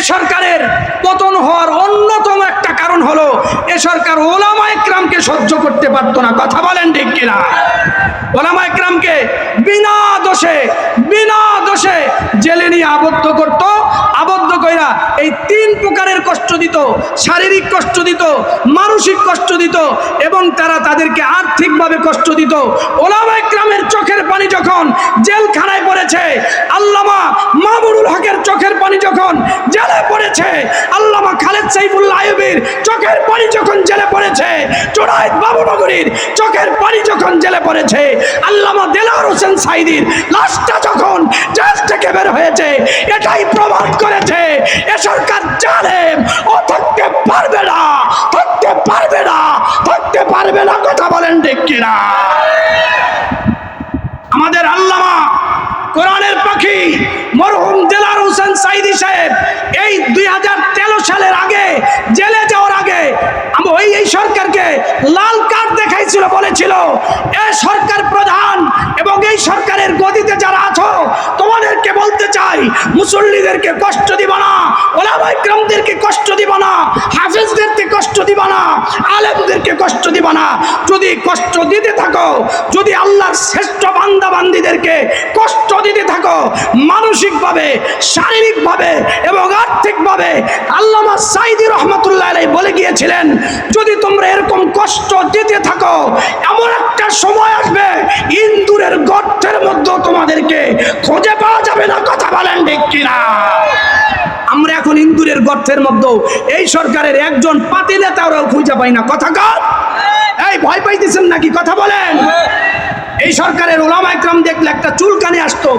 সরকারের পতন হওয়ার অন্যতম একটা কারণ হলো, এ সরকার ওলামা একরামকে সহ্য করতে পারত না। কথা বলেন ঠিক কিনা? ওলামা একরামকে বিনা দোষে বিনা দোষে জেলে নিয়ে আবদ্ধ করত। এই তিন প্রকারের কষ্ট দিত, শারীরিক কষ্ট দিত, মানসিক কষ্ট দিত, এবং তারা তাদেরকে আর্থিকভাবে কষ্ট দিত। ওলামা ইকরামের চোখের পানি যখন জেলখানায় পড়েছে, আল্লামা মামুরুল হকের চোখের পানি যখন জেলে পড়েছে খালেদ সাইফুল্লাহ চোখের পানি যখন জেলে পড়েছে চোরাইত বাবুনগরীর চোখের পানি যখন জেলে পড়েছে, আল্লামা দেলার হোসেন সাইদির লাশটা যখন জেল থেকে বের হয়েছে, এটাই প্রমাণ করেছে, এ সরকার জালেম, ও থাকতে পারবে না, থাকতে পারবে না, থাকতে পারবে না, কথা বলেন ঠিক কিনা? আমাদের আল্লামা কোরআনের পাখি মরহুম দেলার হোসেন সাইদি সাহেব এই দুই হাজার লাল কার্ড দেখাইছিল বলেছিল এ সরকার প্রধান এবং এই সরকারের গদিতে যারা আছো চাই মুসল্লিদেরকে কষ্ট দিব না ওলামাইক্রমদেরকে কষ্ট দিব না, হাফেজদেরকে কষ্ট দিব না, আলেমদেরকে কষ্ট দিব না। যদি কষ্ট দিতে থাকো, যদি আল্লাহর শ্রেষ্ঠ বান্দা বান্দিদেরকে কষ্ট দিতে থাকো, মানসিকভাবে, শারীরিকভাবে এবং আর্থিকভাবে আল্লামা সাইদি রহমতুল্লাহ বলে গিয়েছিলেন, যদি তোমরা এরকম কষ্ট দিতে থাকো, এমন একটা সময় আসবে, ইন্দুরের গর্তের মধ্যে তোমাদেরকে খুঁজে ইন্দুরের গর্তের মধ্যে এই সরকারের একজন পাতি নেতারাও খুঁজে পাই না। কথা কর এই ভয় পাইতেছেন নাকি? কথা বলেন। এই সরকারের ওলামা একরাম দেখলে একটা চুলকানি আসতো।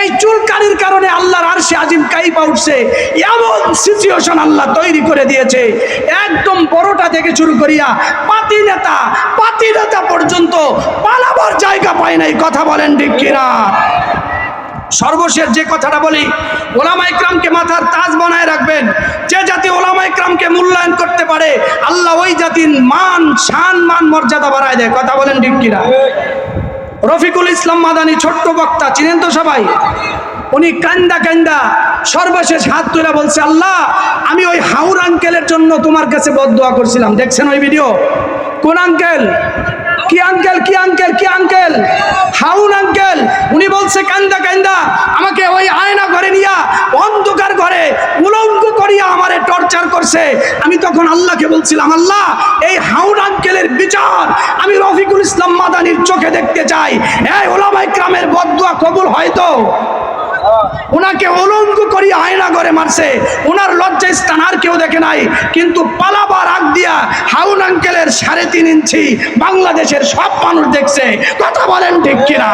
এই চুলকানির কারণে আল্লাহর আরশে আজিম কাইপা উঠছে। এমন সিচুয়েশন আল্লাহ তৈরি করে দিয়েছে। একদম বড়টা থেকে শুরু করিয়া পাতি নেতা পাতি নেতা পর্যন্ত পালাবার জায়গা পায় নাই। কথা বলেন ঠিক কিনা? সর্বশেষ যে কথাটা বলি, ওলামা ইকরামকে মাথার তাজ বানায় রাখবেন। যে জাতি ওলামা ইকরামকে মূল্যায়ন করতে পারে, আল্লাহ ওই জাতির মান, শান, মান, মর্যাদা বাড়ায় দেয়। কথা বলেন ঠিক রফিকুল ইসলাম মাদানি ছোট্ট বক্তা, চিনেন তো সবাই? উনি কান্দা কান্দা সর্বশেষ হাত তুলে বলছে, আল্লাহ, আমি ওই হাউর আঙ্কেলের জন্য তোমার কাছে বদদোয়া করছিলাম। দেখছেন ওই ভিডিও কোন আঙ্কেল কি আঙ্কেল কি আঙ্কেল কি আঙ্কেল হাউন আঙ্কেল উনি বলছে, কান্দা কান্দা, আমাকে ওই আয়না ঘরে নিয়া অন্ধকার ঘরে উলঙ্গ করিয়া আমারে টর্চার করছে। আমি তখন আল্লাহকে বলছিলাম, আল্লাহ, এই হাউন আঙ্কেলের বিচার আমি রফিকুল ইসলাম মাদানির চোখে দেখতে চাই। এই ওলামাই গ্রামের বদুয়া কবুল হয়তো ওনাকে অলঙ্গ করি আয়না করে মারছে। ওনার লজ্জায় স্থান আর কেউ দেখে নাই। কিন্তু পালাবার আগ দিয়া হাউন আঙ্কেলের সাড়ে তিন ইঞ্চি বাংলাদেশের সব মানুষ দেখছে। কথা বলেন ঠিক কিনা?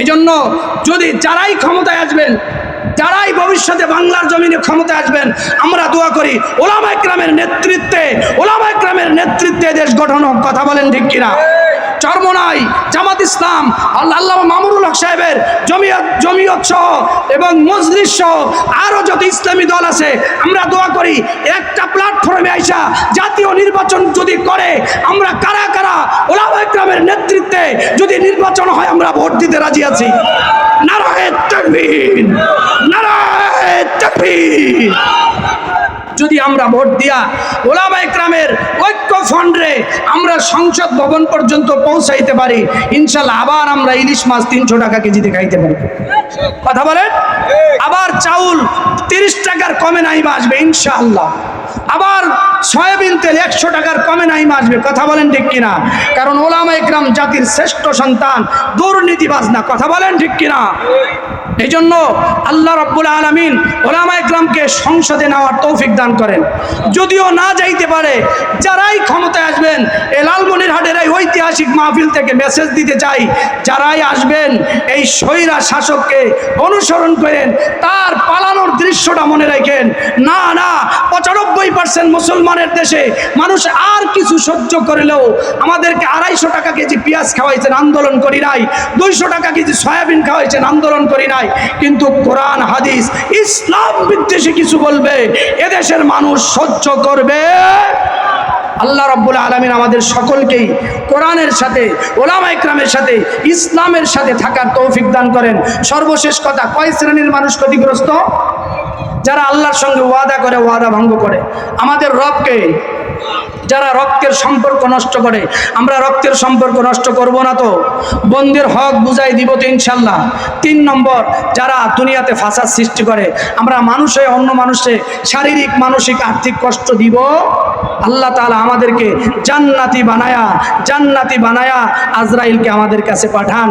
এই জন্য যদি যারাই ক্ষমতায় আসবেন যারাই ভবিষ্যতে বাংলার জমিনে ক্ষমতায় আসবেন, আমরা দোয়া করি, ওলামা গ্রামের নেতৃত্বে, ওলামা গ্রামের নেতৃত্বে দেশ গঠন হোক, কথা বলেন ঠিক কিনা? চরমনাই, জামাত ইসলাম, আল্লাহ আল্লাহ মামুনুল হক সাহেবের জমিয়ত জমিয়ত সহ এবং মজলিস সহ আরও যত ইসলামী দল আছে, আমরা দোয়া করি, একটা প্ল্যাটফর্মে আইসা জাতীয় নির্বাচন যদি করে, আমরা কারা কারা ওলামা গ্রামের নেতৃত্বে যদি নির্বাচন হয়, আমরা ভোট দিতে রাজি আছি। নারায়ণ তাকবীর নারায়ণ তাকবীর যদি আমরা ভোট দিয়া ওলামা একরামের ঐক্য ফন্ডে আমরা সংসদ ভবন পর্যন্ত পৌঁছাইতে পারি ইনশাল্লাহ আবার আমরা ইলিশ মাছ তিনশো টাকা কেজিতে খাইতে পারি। কথা বলেন? আবার চাউল তিরিশ টাকার কমে নাইমা আসবে ইনশাআল্লাহ। আবার সয়াবিন তেল একশো টাকার কমে নাইমা আসবে কথা বলেন ঠিক কিনা? কারণ ওলামা একরাম জাতির শ্রেষ্ঠ সন্তান দুর্নীতিবাজ না কথা বলেন ঠিক কিনা? এই জন্য আল্লাহ রব্বুল আলমিন ওলামা ইকরামকে সংসদে নেওয়ার তৌফিক দান করেন। যদিও না যাইতে পারে, যারাই ক্ষমতায় আসবেন এ লালমনিরহাটের এই ঐতিহাসিক মাহফিল থেকে মেসেজ দিতে চাই, যারাই আসবেন, এই স্বৈরা শাসককে অনুসরণ করেন, তার পালানোর দৃশ্যটা মনে রাখেন। না না, পঁচানব্বই পার্সেন্ট মুসলমানের দেশে মানুষ আর কিছু সহ্য করলেও আমাদেরকে আড়াইশো টাকা কেজি পেঁয়াজ খাওয়াইছেন, আন্দোলন করি নাই। দুইশো টাকা কেজি সয়াবিন খাওয়াইছেন, আন্দোলন করি নাই। কিন্তু কোরআন, হাদিস, ইসলাম বিদ্বেষী কিছু বলবে, এদেশের মানুষ সহ্য করবে। আল্লাহ রব্বুল আলমিন আমাদের সকলকেই কোরআনের সাথে, ওলামা ইকরামের সাথে, ইসলামের সাথে থাকার তৌফিক দান করেন। সর্বশেষ কথা, কয় শ্রেণির মানুষ ক্ষতিগ্রস্ত? যারা আল্লাহর সঙ্গে ওয়াদা করে, ওয়াদা ভঙ্গ করে। আমাদের রবকে যারা রক্তের সম্পর্ক নষ্ট করে, আমরা রক্তের সম্পর্ক নষ্ট করব না তো। বন্দের হক বুঝাই দিব তো ইনশাল্লাহ। তিন নম্বর, যারা দুনিয়াতে ফাঁসার সৃষ্টি করে, আমরা মানুষে, অন্য মানুষে শারীরিক, মানসিক, আর্থিক কষ্ট দিব। আল্লাহ তাআলা আমাদেরকে জান্নাতি বানায়া জান্নাতি বানায়া আজরাইলকে আমাদের কাছে পাঠান।